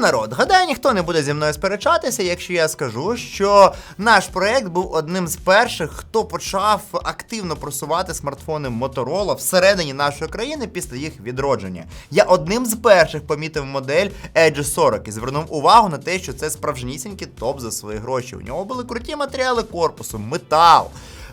народ, гадаю, ніхто не буде зі мною сперечатися, якщо я скажу, що наш проект був одним з перших, хто почав активно просувати смартфони Motorola всередині нашої країни після їх відродження. Я одним з перших помітив модель Edge 40 і звернув увагу на те, що це справжнісінький топ за свої гроші. У нього були круті матеріали корпусу, метал.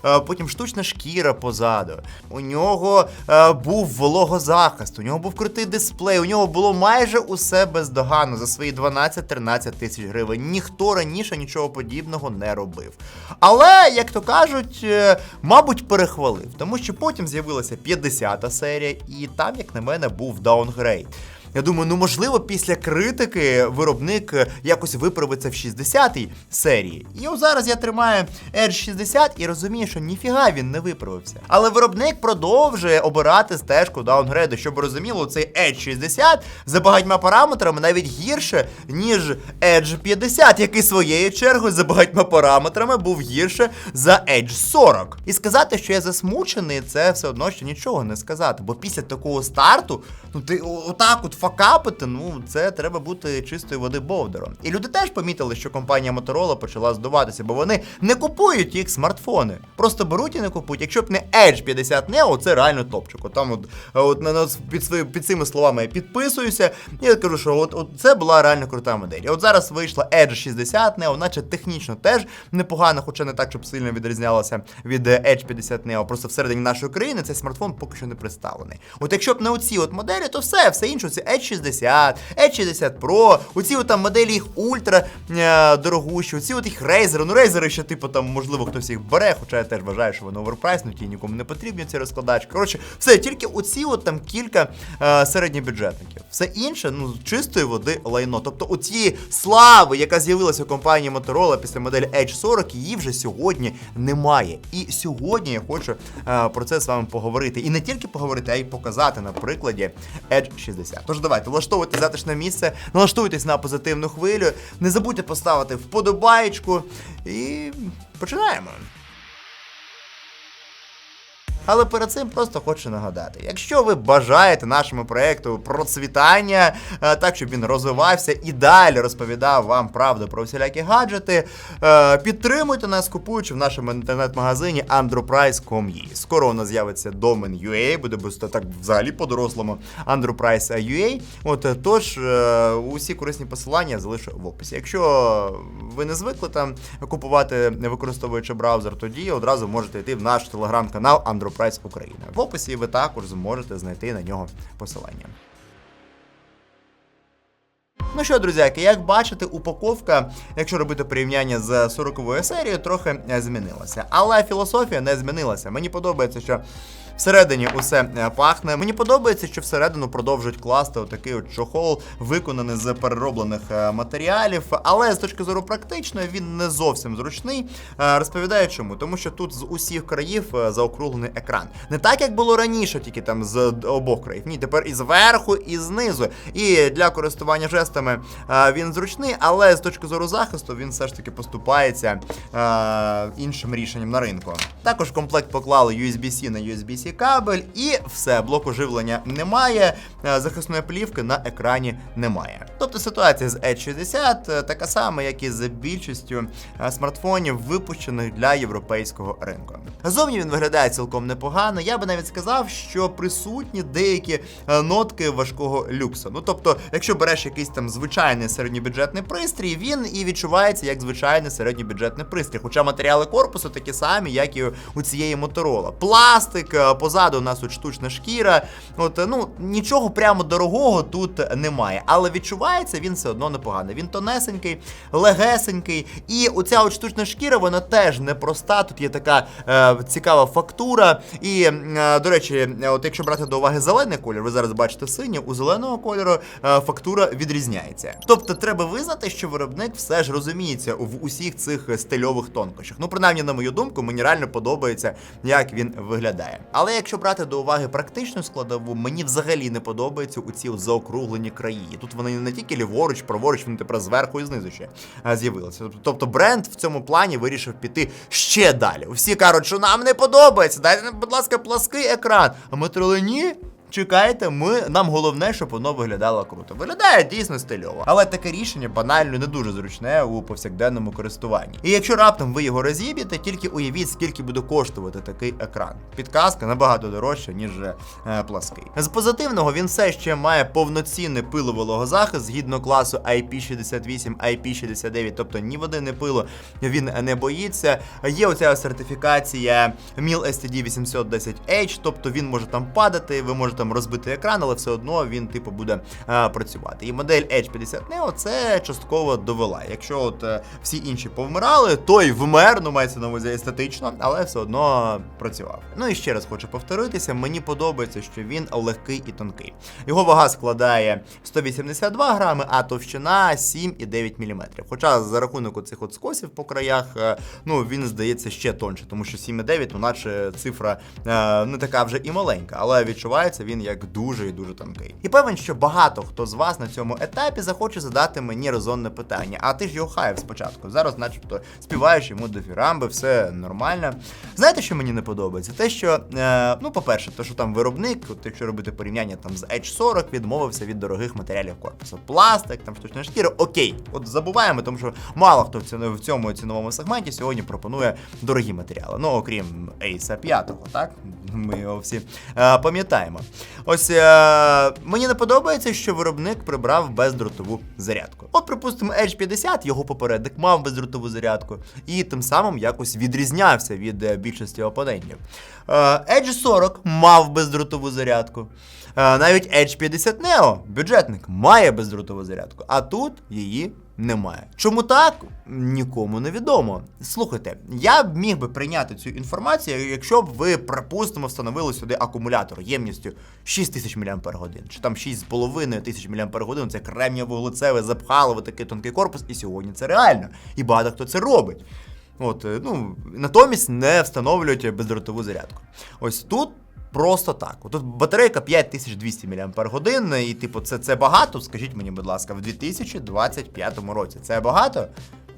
Е, Потім штучна шкіра позаду. У нього е, був вологозахист, у нього був крутий дисплей, у нього було майже усе бездоганно за свої 12-13 тисяч гривень. Ніхто раніше нічого подібного не робив. Але, як то кажуть, е, мабуть, перехвалив, тому що потім з'явилася 50-та серія, і там, як на мене, був даунгрейд. Я думаю, ну можливо, після критики виробник е, якось виправиться в 60-й серії. І ось зараз я тримаю Edge 60 і розумію, що ніфіга він не виправився. Але виробник продовжує обирати стежку даунгрейду, щоб розуміло, цей Edge 60 за багатьма параметрами навіть гірше, ніж Edge 50, який своєю чергою за багатьма параметрами був гірше за Edge 40. І сказати, що я засмучений, це все одно що нічого не сказати. Бо після такого старту, ну ти отак от факапити, ну це треба бути чистої води бовдером. І люди теж помітили, що компанія Motorola почала здуватися, бо вони не купують їх смартфони. Просто беруть і не купують. Якщо б не Edge 50 Neo, це реально топчик. От Там от, е, от на під під цими словами я підписуюся. Я кажу, що от, от це була реально крута модель. От зараз вийшла Edge 60 Neo, наче технічно теж непогано, хоча не так, щоб сильно відрізнялася від е, Edge 50 Neo. Просто всередині нашої країни цей смартфон поки що не представлений. От якщо б не оці от моделі, то все, все інше, ці H60, H60 Pro, оці от там моделі їх ультра е, дорогущі, оці от їх рейзери. Ну, рейзери ще, типу, там, можливо, хтось їх бере, хоча я теж вважаю, що вони оверпрайснуті, нікому не потрібні ці розкладачки. Коротше, все, тільки оці от там кілька е, середньобюджетників. Все інше, ну, чистої води лайно. Тобто оці слави, яка з'явилася у компанії Motorola після моделі H40, її вже сьогодні немає. І сьогодні я хочу е, про це з вами поговорити. І не тільки поговорити, а й показати на прикладі Edge 60. Тож давайте, влаштовуйте затишне місце, налаштуйтесь на позитивну хвилю. Не забудьте поставити вподобаєчку і починаємо. Але перед цим просто хочу нагадати: якщо ви бажаєте нашому проекту процвітання, е, так щоб він розвивався і далі розповідав вам правду про всілякі гаджети, е, підтримуйте нас, купуючи в нашому інтернет-магазині androprice.com.ua. Скоро у нас з'явиться домен UA, буде так взагалі по-дорослому androprice.ua. От е, тож усі корисні посилання я залишу в описі. Якщо ви не звикли там купувати, не використовуючи браузер, тоді одразу можете йти в наш телеграм-канал Androprice Україна. В описі ви також зможете знайти на нього посилання. Ну що, друзяки, як бачите, упаковка, якщо робити порівняння з 40-ю серією, трохи е, змінилася. Але філософія не змінилася. Мені подобається, що всередині усе е, пахне. Мені подобається, що всередину продовжують класти отакий от чохол, виконаний з перероблених е, матеріалів. Але з точки зору практичної він не зовсім зручний. Е, Розповідаю чому, тому що тут з усіх країв заокруглений екран. Не так, як було раніше, тільки там з обох країв. Ні, тепер і зверху, і знизу. І для користування жестами він зручний, але з точки зору захисту він все ж таки поступається іншим рішенням на ринку. Також комплект поклали USB-C на USB-C кабель, і все, блоку живлення немає, е, захисної плівки на екрані немає. Тобто ситуація з Edge 60 е, така сама, як і з більшістю е, смартфонів, випущених для європейського ринку. Зовні він виглядає цілком непогано. Я би навіть сказав, що присутні деякі е, нотки важкого люксу. Ну тобто, якщо береш якийсь там звичайний середньобюджетний пристрій, він і відчувається як звичайний середньобюджетний пристрій. Хоча матеріали корпусу такі самі, як і у цієї Motorola. Пластик, е, позаду у нас от штучна шкіра. От, е, ну, нічого прямо дорогого тут немає. Але відчувається він все одно непогано. Він тонесенький, легесенький. І оця от штучна шкіра, вона теж непроста. Тут є така е, цікава фактура. І, е, до речі, от якщо брати до уваги зелений колір, ви зараз бачите синій, у зеленого кольору е, фактура відрізняється. Тобто треба визнати, що виробник все ж розуміється в усіх цих стильових тонкощах. Ну, принаймні, на мою думку, мені реально подобається, як він виглядає. Але якщо брати до уваги практичну складову, мені взагалі не подобаються у ці заокруглені краї. Тут вони не тільки ліворуч, праворуч, вони тепер зверху і знизу ще е, з'явилися. Тобто бренд в цьому плані вирішив піти ще далі. Усі кажуть, що нам не подобається. Дайте, будь ласка, плаский екран. А ми трили ні. Чекайте, ми нам головне, щоб воно виглядало круто. Виглядає дійсно стильово, але таке рішення банально не дуже зручне у повсякденному користуванні. І якщо раптом ви його розіб'єте, тільки уявіть, скільки буде коштувати такий екран. Підказка набагато дорожча, ніж е, плаский. З позитивного він все ще має повноцінний пиловологозахист згідно класу IP68, IP69, тобто ні води, ні пилу він не боїться. Є оця сертифікація MIL STD 810H, тобто він може там падати, ви можете там розбити екран, але все одно він типу буде е, працювати. І модель H50 Neo це частково довела. Якщо от е, всі інші повмирали, той вмер, ну мається на увазі естетично, але все одно працював. Ну і ще раз хочу повторитися, мені подобається, що він легкий і тонкий. Його вага складає 182 грами, а товщина 7,9 мм. Хоча за рахунок оцих от скосів по краях, е, ну він здається ще тонше, тому що 7,9, ну наче цифра не така вже і маленька, але відчувається він як дуже і дуже тонкий. І певен, що багато хто з вас на цьому етапі захоче задати мені резонне питання. А ти ж його хаяв спочатку. Зараз, начебто, співаєш йому до фірамби, все нормально. Знаєте, що мені не подобається? Те, що, е, ну, по-перше, те, що там виробник, от якщо робити порівняння там з H40, відмовився від дорогих матеріалів корпусу. Пластик, там штучна шкіра, окей, от забуваємо, тому що мало хто в цьому, ціновому сегменті сьогодні пропонує дорогі матеріали. Ну, окрім Ace 5, так? Ми його всі е, пам'ятаємо. Ось е, мені не подобається, що виробник прибрав бездротову зарядку. От, припустимо, Edge 50, його попередник мав бездротову зарядку, і тим самим якось відрізнявся від е, більшості опонентів. Е, Edge 40 мав бездротову зарядку. Е, навіть Edge 50 Neo, бюджетник, має бездротову зарядку, а тут її немає. Чому так? Нікому не відомо. Слухайте, я б міг би прийняти цю інформацію, якщо б ви, припустимо, встановили сюди акумулятор ємністю 6000 мАч, чи там 6,5 тисяч мАч, це кремнієво-вуглецеве, запхали в такий тонкий корпус, і сьогодні це реально. І багато хто це робить. От, е, ну, натомість не встановлюють бездротову зарядку. Ось тут Просто так. Тут батарейка 5200 мАч, і типу, це, це багато. Скажіть мені, будь ласка, в 2025 році. Це багато?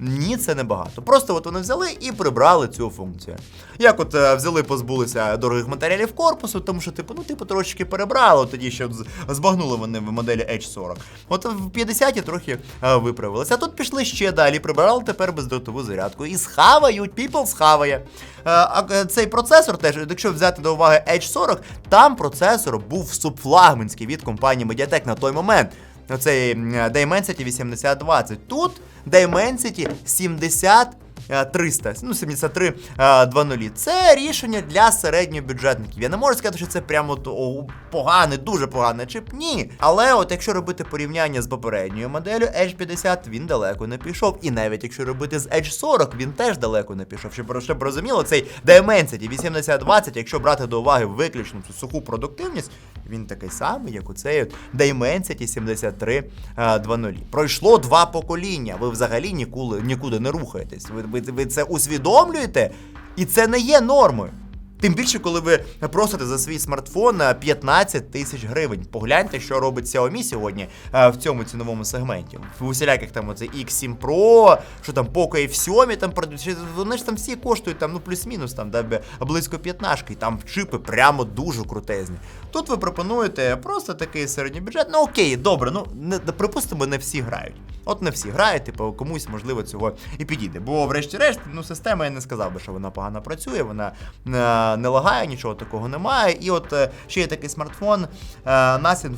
Ні, це не багато. Просто от вони взяли і прибрали цю функцію. Як от е, взяли, позбулися дорогих матеріалів корпусу, тому що, типу, ну, типу, трошечки перебрали, тоді ще збагнули вони в моделі H40. От в 50 трохи е, виправилися. А тут пішли ще далі, прибрали тепер бездротову зарядку. І схавають, people схаває. Е, А е, цей процесор теж, якщо взяти до уваги H40, там процесор був субфлагманський від компанії Mediatek на той момент. Оцей Dimensity 8020. Тут Dimensity 70. Е, 300, ну 73 е, 2.0. Це рішення для середньобюджетників. Я не можу сказати, що це прямо о, поганий, дуже поганий чип. Ні. Але от якщо робити порівняння з попередньою моделлю, Edge 50 він далеко не пішов. І навіть якщо робити з Edge 40, він теж далеко не пішов. Щоб, щоб розуміло, цей Dimensity 8020, якщо брати до уваги виключно цю суху продуктивність, він такий самий, як у цей от Dimensity 73 е, 2.0. Пройшло два покоління. Ви взагалі нікуди, нікуди не рухаєтесь. Ви, ви, ви це усвідомлюєте, і це не є нормою. Тим більше, коли ви просите за свій смартфон е, 15 тисяч гривень. Погляньте, що робить Xiaomi сьогодні е, в цьому ціновому сегменті. В усіляких там оце X7 Pro, що там Poco F7 там продають. Вони ж там всі коштують там, ну плюс-мінус там да, близько 15 і там чипи прямо дуже крутезні. Тут ви пропонуєте просто такий середній бюджет. Ну окей, добре, ну не припустимо, не всі грають. От не всі грають, типу, комусь можливо цього і підійде. Бо, врешті-решт, ну система я не сказав би, що вона погано працює, вона е, не лагає, нічого такого немає. І от е, ще є такий смартфон е, Nothing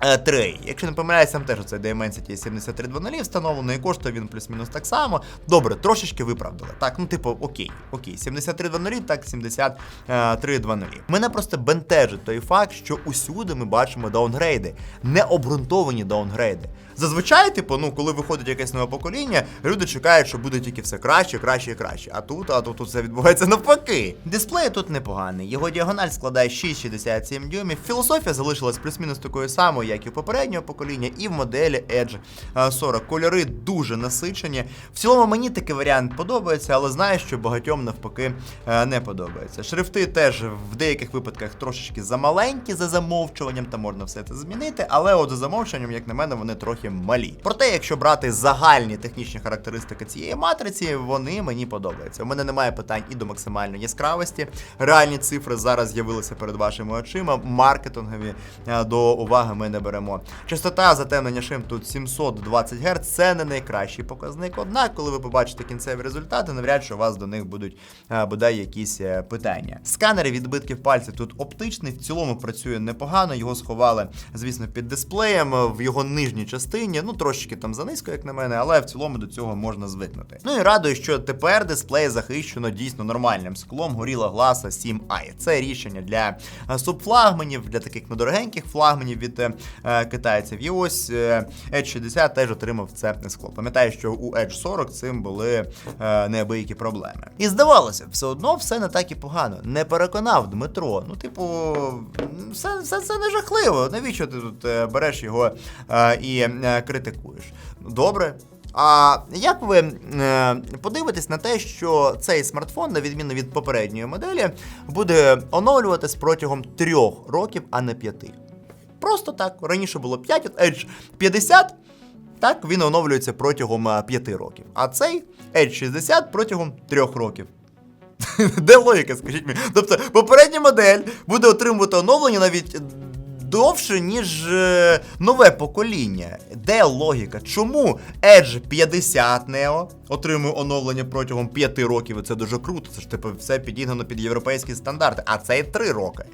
Е, 3. Якщо не помиляюсь, там теж цей Dimensity 7300 встановлений, і коштує він плюс-мінус так само. Добре, трошечки виправдали. Так, ну типу, окей, окей, 7300, так 7320. Мене просто бентежить той факт, що усюди ми бачимо даунгрейди, необґрунтовані даунгрейди. Зазвичай, типу, ну коли виходить якесь нове покоління, люди чекають, що буде тільки все краще, краще і краще. А тут, а тут, тут все відбувається навпаки. Дисплей тут непоганий. Його діагональ складає 6,67 дюймів. Філософія залишилась плюс-мінус такою самою, як і в попереднього покоління, і в моделі Edge е, 40. Кольори дуже насичені. В цілому мені такий варіант подобається, але знаю, що багатьом навпаки е, не подобається. Шрифти теж в деяких випадках трошечки замаленькі за замовчуванням, та можна все це змінити, але от за замовчуванням, як на мене, вони трохи малі. Проте, якщо брати загальні технічні характеристики цієї матриці, вони мені подобаються. У мене немає питань і до максимальної яскравості. Реальні цифри зараз з'явилися перед вашими очима. Маркетингові е, до уваги ми не беремо. Частота затемнення шим тут 720 Гц, це не найкращий показник. Однак, коли ви побачите кінцеві результати, навряд чи у вас до них будуть е, бодай якісь е, питання. Сканери відбитків пальців тут оптичний, в цілому працює непогано. Його сховали, звісно, під дисплеєм е, в його нижній частині. Ну трошечки там занизько, як на мене, але в цілому до цього можна звикнути. Ну і радує, що тепер дисплей захищено дійсно нормальним склом Gorilla Glass 7i. Це рішення для субфлагманів, для таких недорогеньких флагманів від китайців. І ось е, Edge 60 теж отримав це скло. Пам'ятаю, що у Edge 40 цим були е, неабиякі проблеми. І здавалося, все одно все не так і погано. Не переконав Дмитро. Ну, типу, все, все це не жахливо. Навіщо ти тут е, береш його е, і е, критикуєш? Добре. А як ви е, подивитесь на те, що цей смартфон, на відміну від попередньої моделі, буде оновлюватись протягом трьох років, а не п'яти? Просто так. Раніше було 5, от Edge 50, так він оновлюється протягом 5 років. А цей Edge 60 протягом 3 років. Де логіка, скажіть мені? Тобто, попередня модель буде отримувати оновлення навіть довше, ніж е, нове покоління. Де логіка? Чому Edge 50 Neo отримує оновлення протягом 5 років? І це дуже круто. Це ж типу все підігнано під європейські стандарти, а це 3 роки.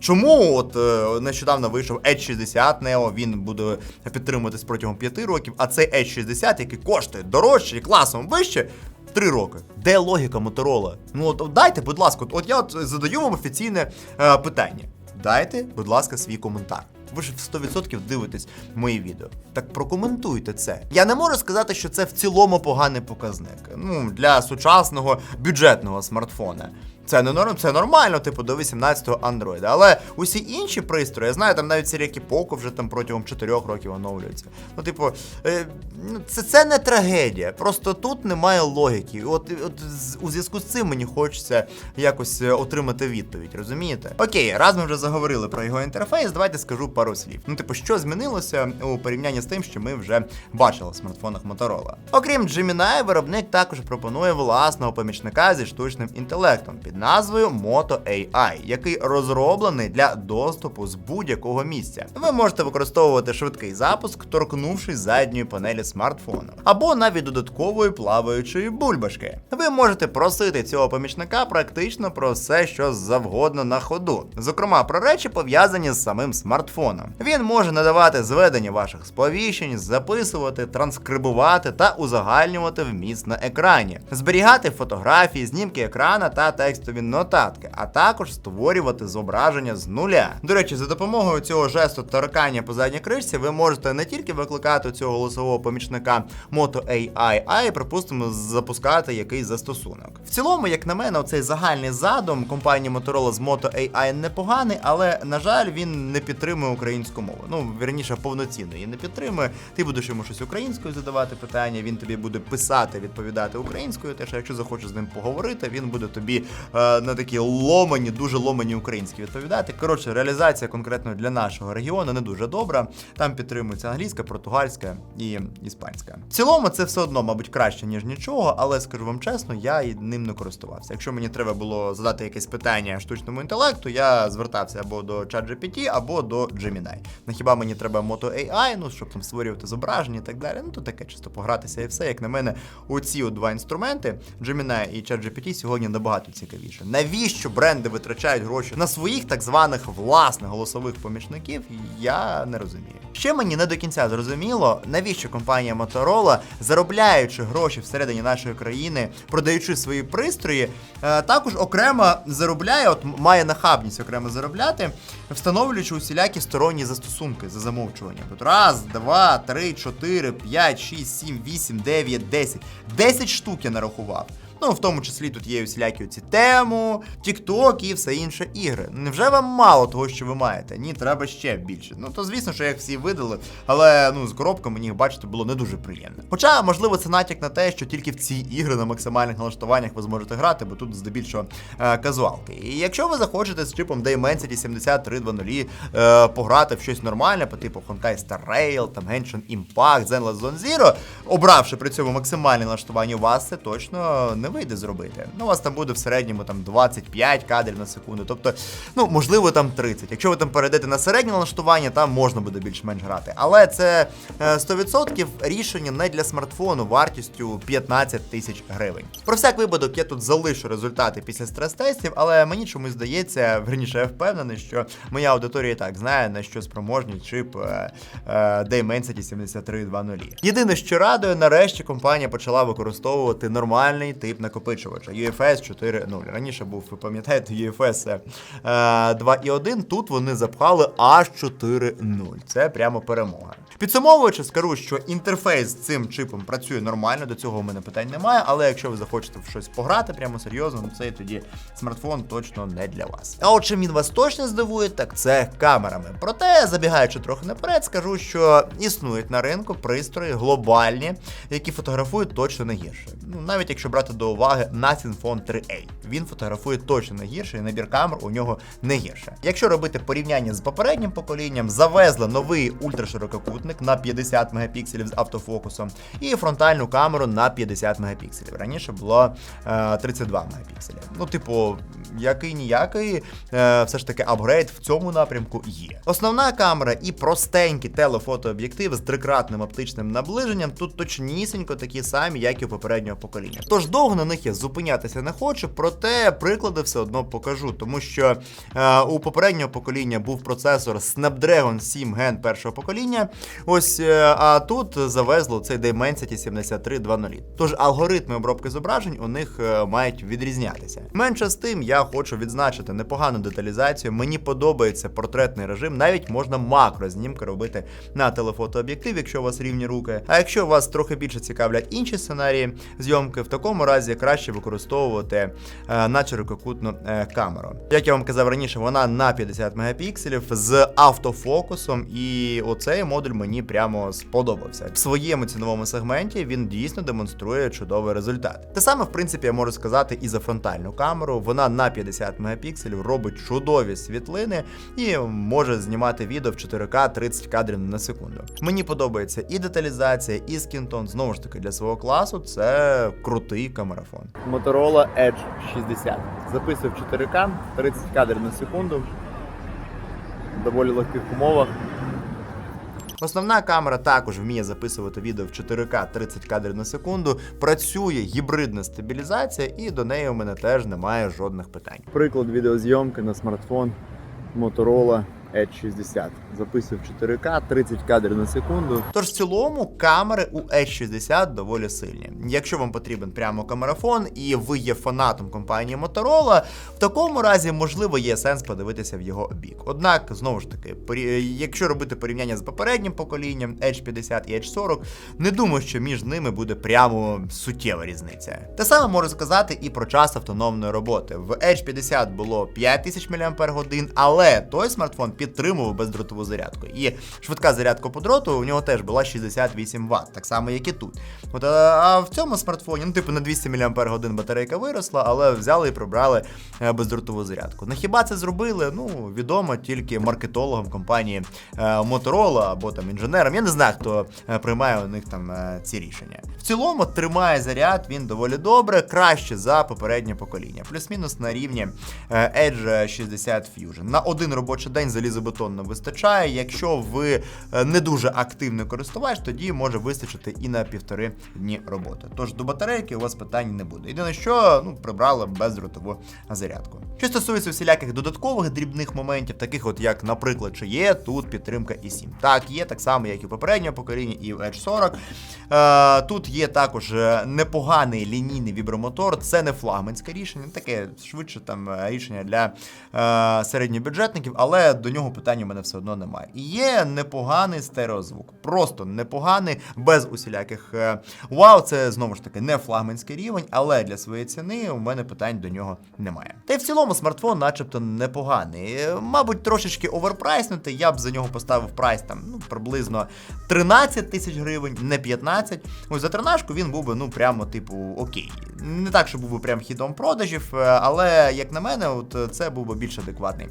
Чому от е, нещодавно вийшов Edge 60 Neo, він буде підтримуватись протягом 5 років, а цей Edge 60, який коштує дорожче і класом вище, 3 роки. Де логіка Моторола? Ну от, дайте, будь ласка, от я от задаю вам офіційне е, питання. Дайте, будь ласка, свій коментар. Ви ж в 100% дивитесь мої відео. Так прокоментуйте це. Я не можу сказати, що це в цілому поганий показник. Ну, для сучасного бюджетного смартфона. Це не норм, це нормально, типу, до 18-го Android. Але усі інші пристрої, я знаю, там навіть серія Poco вже там протягом 4 років оновлюється. Ну, типу, е, ну, це, це не трагедія. Просто тут немає логіки. От, от у зв'язку з цим мені хочеться якось е, отримати відповідь, розумієте? Окей, раз ми вже заговорили про його інтерфейс, давайте скажу пару слів. Ну, типу, що змінилося у порівнянні з тим, що ми вже бачили в смартфонах Motorola. Окрім Gemini, виробник також пропонує власного помічника зі штучним інтелектом під назвою Moto AI, який розроблений для доступу з будь-якого місця. Ви можете використовувати швидкий запуск, торкнувшись задньої панелі смартфону, або навіть додаткової плаваючої бульбашки. Ви можете просити цього помічника практично про все, що завгодно на ходу, зокрема про речі, пов'язані з самим смартфоном. Він може надавати зведення ваших сповіщень, записувати, транскрибувати та узагальнювати вміст на екрані, зберігати фотографії, знімки екрана та текстові нотатки, а також створювати зображення з нуля. До речі, за допомогою цього жесту торкання по задній кришці ви можете не тільки викликати цього голосового помічника Moto AI, а й, припустимо, запускати якийсь застосунок. В цілому, як на мене, оцей загальний задум компанії Motorola з Moto AI непоганий, але на жаль, він не підтримує українську мову. Ну, вірніше, повноцінно її не підтримує. Ти будеш йому щось українською задавати питання, він тобі буде писати, відповідати українською. Теж, якщо захочеш з ним поговорити, він буде тобі на такі ломані, дуже ломані українські відповідати. Коротше, реалізація конкретно для нашого регіону не дуже добра. Там підтримується англійська, португальська і іспанська. В цілому це все одно, мабуть, краще, ніж нічого, але скажу вам чесно, я і ним не користувався. Якщо мені треба було задати якесь питання штучному інтелекту, я звертався або до ChatGPT, або до Gemini. Ну хіба мені треба Moto AI, ну щоб там створювати зображення і так далі. Ну то таке чисто погратися і все. Як на мене, оці от два інструменти, Gemini і ChatGPT, сьогодні набагато цікавіше. Навіщо бренди витрачають гроші на своїх так званих власних голосових помічників? Я не розумію. Ще мені не до кінця зрозуміло, навіщо компанія Motorola, заробляючи гроші всередині нашої країни, продаючи свої пристрої, е, також окремо заробляє, от має нахабність окремо заробляти, встановлюючи усілякі сторонні застосунки за замовчуванням. Тут раз, два, три, чотири, п'ять, шість, сім, вісім, дев'ять, десять. Десять штук я нарахував. Ну, в тому числі тут є усілякі оці тему, TikTok і все інше ігри. Невже вам мало того, що ви маєте? Ні, треба ще більше. Ну то звісно, що як всі видали, але ну з коробками їх бачити було не дуже приємно. Хоча, можливо, це натяк на те, що тільки в ці ігри на максимальних налаштуваннях ви зможете грати, бо тут здебільшого е, казуалки. І якщо ви захочете з чипом Dimensity 7320 е, пограти в щось нормальне, по типу Honkai Star Rail, там Genshin Impact, Zenless Zone Zero, обравши при цьому максимальне налаштування, у вас це точно не вийде зробити. Ну, у вас там буде в середньому там 25 кадрів на секунду. Тобто, ну можливо, там 30. Якщо ви там перейдете на середнє налаштування, там можна буде більш-менш грати. Але це е, 100% рішення не для смартфону вартістю 15 тисяч гривень. Про всяк випадок я тут залишу результати після стрес-тестів, але мені чомусь здається, верніше я впевнений, що моя аудиторія і так знає, на що спроможний чип е, е, Dimensity 7320. Єдине, що радує, нарешті компанія почала використовувати нормальний тип накопичувача UFS 4.0. Раніше був, ви пам'ятаєте, UFS е, 2.1, тут вони запхали аж 4.0. Це прямо перемога. Підсумовуючи, скажу, що інтерфейс з цим чипом працює нормально, до цього у мене питань немає. Але якщо ви захочете в щось пограти, прямо серйозно, ну цей тоді смартфон точно не для вас. А от чим він вас точно здивує, так це камерами. Проте, забігаючи трохи наперед, скажу, що існують на ринку пристрої глобальні, які фотографують точно не гірше. Ну навіть якщо брати до уваги Nothing Phone 3A, він фотографує точно не гірше, і набір камер у нього не гірше. Якщо робити порівняння з попереднім поколінням, завезли новий ультраширококутник на 50 мегапікселів з автофокусом і фронтальну камеру на 50 мегапікселів. Раніше було е, 32 мегапікселі. Ну, типу, який ніякий, е, все ж таки апгрейд в цьому напрямку є. Основна камера і простенький телефотооб'єктив з трикратним оптичним наближенням тут точнісінько такі самі, як і у попереднього покоління. Тож довго на них я зупинятися не хочу, проте приклади все одно покажу, тому що е, у попереднього покоління був процесор Snapdragon 7 Gen першого покоління. Ось е, а тут завезло цей Dimensity 7320. Тож алгоритми обробки зображень у них е, мають відрізнятися. Менше з тим, я хочу відзначити непогану деталізацію. Мені подобається портретний режим, навіть можна макрознімки робити на телефотооб'єктив, якщо у вас рівні руки. А якщо вас трохи більше цікавлять інші сценарії зйомки, в такому разі краще використовувати е, на ширококутну е, камеру. Як я вам казав раніше, вона на 50 мегапікселів з автофокусом, і оцей модуль мені прямо сподобався. В своєму ціновому сегменті він дійсно демонструє чудовий результат. Те саме, в принципі, я можу сказати і за фронтальну камеру. Вона на 50 мегапікселів робить чудові світлини і може знімати відео в 4К 30 кадрів на секунду. Мені подобається і деталізація, і скінтон. Знову ж таки, для свого класу це крутий камерафон. Motorola Edge 60. Записую в 4К 30 кадрів на секунду. В доволі легких умовах. Основна камера також вміє записувати відео в 4К 30 кадрів на секунду. Працює гібридна стабілізація, і до неї у мене теж немає жодних питань. Приклад відеозйомки на смартфон Motorola Edge 60. Записую в 4К 30 кадрів на секунду. Тож в цілому камери у Edge 60 доволі сильні. Якщо вам потрібен прямо камерафон і ви є фанатом компанії Motorola, в такому разі можливо є сенс подивитися в його бік. Однак, знову ж таки, якщо робити порівняння з попереднім поколінням Edge 50 і Edge 40, не думаю, що між ними буде прямо суттєва різниця. Те саме можу сказати і про час автономної роботи. В Edge 50 було 5000 мАч, але той смартфон підтримував бездротову зарядку. І швидка зарядка по дроту у нього теж була 68 Вт, так само, як і тут. От, а, а в цьому смартфоні, ну, типу, на 200 мАч батарейка виросла, але взяли і прибрали е, бездротову зарядку. На хіба це зробили? Ну, відомо тільки маркетологам компанії е, Motorola або там інженерам. Я не знаю, хто е, приймає у них там е, ці рішення. В цілому тримає заряд він доволі добре, краще за попереднє покоління. Плюс-мінус на рівні е, Edge 60 Fusion. На один робочий день залізобетонно вистачає. Якщо ви е, не дуже активний користувач, тоді може вистачити і на півтори дні роботи. Тож до батарейки у вас питань не буде. Єдине, що ну прибрали бездротову зарядку. Що стосується всіляких додаткових дрібних моментів, таких от як, наприклад, чи є тут підтримка і 7. Так, є так само, як і попереднього покоління, і в Edge 40. Е, тут є також е, непоганий лінійний вібромотор. Це не флагманське рішення, таке швидше там рішення для середньобюджетників, але до нього питань у мене все одно немає. І є непоганий стереозвук. Просто непоганий, без усіляких е, вау, це знову ж таки не флагманський рівень, але для своєї ціни у мене питань до нього немає. Та й в цілому смартфон, начебто, непоганий. Е, Мабуть, трошечки оверпрайснутий. Я б за нього поставив прайс там ну, приблизно 13 тисяч гривень, не 15. Ось за тринашку він був би ну прямо типу окей. Не так, що був би прям хідом продажів, е, але як на мене, от це був би більш адекватний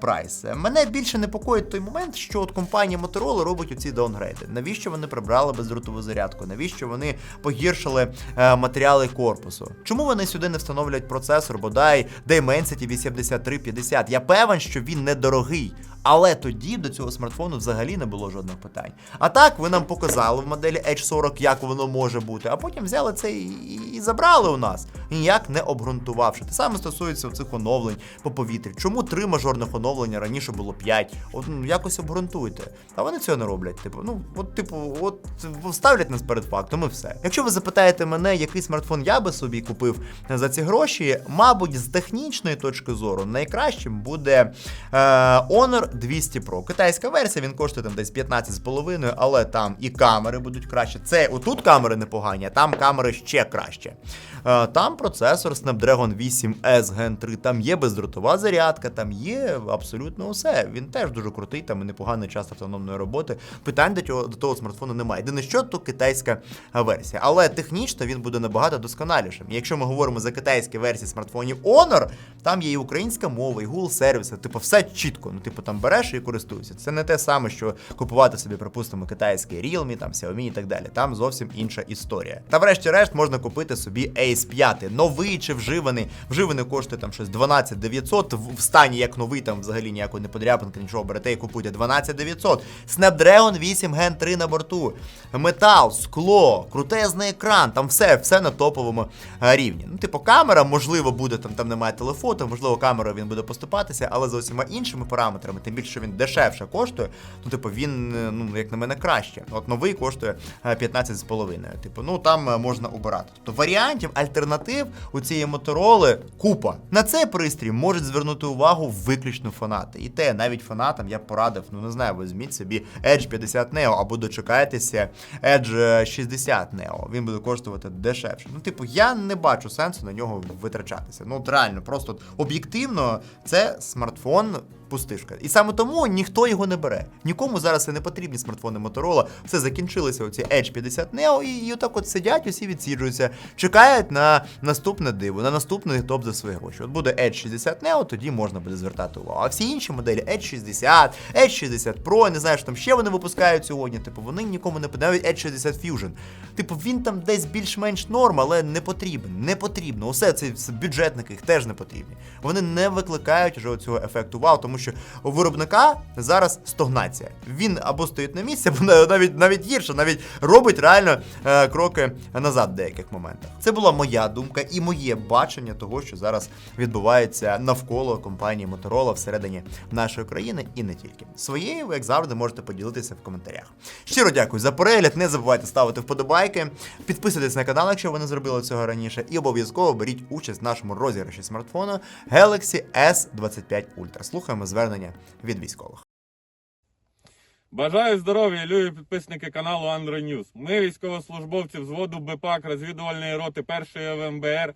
прайс. Мене більше непокоїть той момент, що от компанія Motorola робить оці даунгрейди. Навіщо вони прибрали бездротову зарядку? Навіщо вони погіршили е, матеріали корпусу? Чому вони сюди не встановлюють процесор, бодай Dimensity 8350? Я певен, що він недорогий. Але тоді до цього смартфону взагалі не було жодних питань. А так ви нам показали в моделі H40, як воно може бути, а потім взяли це і, і забрали у нас, ніяк не обґрунтувавши. Те саме стосується цих оновлень по повітрі. Чому три мажорних оновлення раніше було п'ять? От ну, якось обґрунтуйте. А вони цього не роблять. Типу, ну от, типу, от ставлять нас перед фактом, і все. Якщо ви запитаєте мене, який смартфон я би собі купив за ці гроші, мабуть, з технічної точки зору найкращим буде е, Honor 200 Pro. Китайська версія, він коштує там десь 15,5, але там і камери будуть краще. Це отут камери непогані, а там камери ще краще. Е, там процесор Snapdragon 8 S Gen 3, там є бездротова зарядка, там є абсолютно усе. Він теж дуже крутий, там і непоганий час автономної роботи. Питань до цього до того смартфону немає. Єдине що, то китайська версія. Але технічно він буде набагато досконалішим. Якщо ми говоримо за китайські версії смартфонів Honor, там є і українська мова, і Google сервіси, типу, все чітко. Ну, типу, там береш і користуєшся. Це не те саме, що купувати собі, припустимо, китайський Realme, там Xiaomi і так далі. Там зовсім інша історія. Та врешті-решт можна купити собі Ace 5, новий чи вживаний. Вживаний коштує там щось 12 900, в в стані як новий, там взагалі ніякої не подряпинки, нічого берете і купуйте 12 900. Snapdragon 8 Gen 3 на борту. Метал, скло, крутезний екран, там все, все на топовому е, рівні. Ну, типу, камера, можливо, буде там, там немає телефото, можливо, камерою він буде поступатися, але за усіма іншими параметрами, тим більше він дешевше коштує, ну, типу, він, е, ну, як на мене, краще. От новий коштує е, 15,5. Типу, ну там е, можна обирати. Тобто варіантів, альтернатив у цієї мотороли купа. На цей пристрій можуть звернути увагу виключно фанати. І те, навіть фанатам я порадив, ну не знаю, візьміть собі Edge 50 Neo або дочекайтеся Edge 60 Neo. Він буде коштувати дешевше. Ну, типу, я не бачу сенсу на нього витрачатися. Ну, от реально, просто об'єктивно, це смартфон. Пустишка. І саме тому ніхто його не бере. Нікому зараз і не потрібні смартфони Motorola. Все закінчилися оці Edge 50 Neo, і, і отак от сидять, усі відсіджуються, чекають на наступне диво, на наступний топ за свої гроші. От буде Edge 60 Neo, тоді можна буде звертати увагу. А всі інші моделі Edge 60, Edge 60 Pro, не знаю, що там ще вони випускають сьогодні. Типу, вони нікому не навіть Edge 60 Fusion. Типу, він там десь більш-менш норм, але не потрібен. Не потрібно. Усе це бюджетники їх теж не потрібні. Вони не викликають вже цього ефекту вау, тому що у виробника зараз стогнація. Він або стоїть на місці, або навіть навіть гірше, навіть робить реально е, кроки назад в деяких моментах. Це була моя думка і моє бачення того, що зараз відбувається навколо компанії Motorola всередині нашої країни і не тільки. Своєю, ви як завжди, можете поділитися в коментарях. Щиро дякую за перегляд. Не забувайте ставити вподобайки, підписуйтесь на канал, якщо ви не зробили цього раніше, і обов'язково беріть участь в нашому розіграші смартфону Galaxy S25 Ultra. Слухаємо звернення від військових. Бажаю здоров'я, любі підписники каналу Android News. Ми, військовослужбовці взводу БПАК розвідувальної роти 1 ВМБР,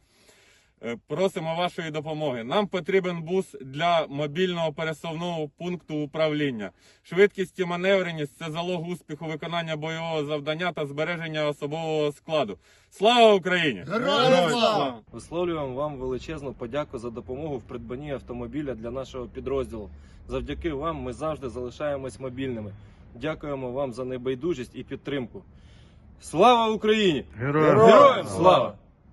просимо вашої допомоги. Нам потрібен бус для мобільного пересувного пункту управління. Швидкість і маневреність це залог успіху виконання бойового завдання та збереження особового складу. Слава Україні! Героям слава! Висловлюємо вам величезну подяку за допомогу в придбанні автомобіля для нашого підрозділу. Завдяки вам ми завжди залишаємось мобільними. Дякуємо вам за небайдужість і підтримку. Слава Україні! Героям слава!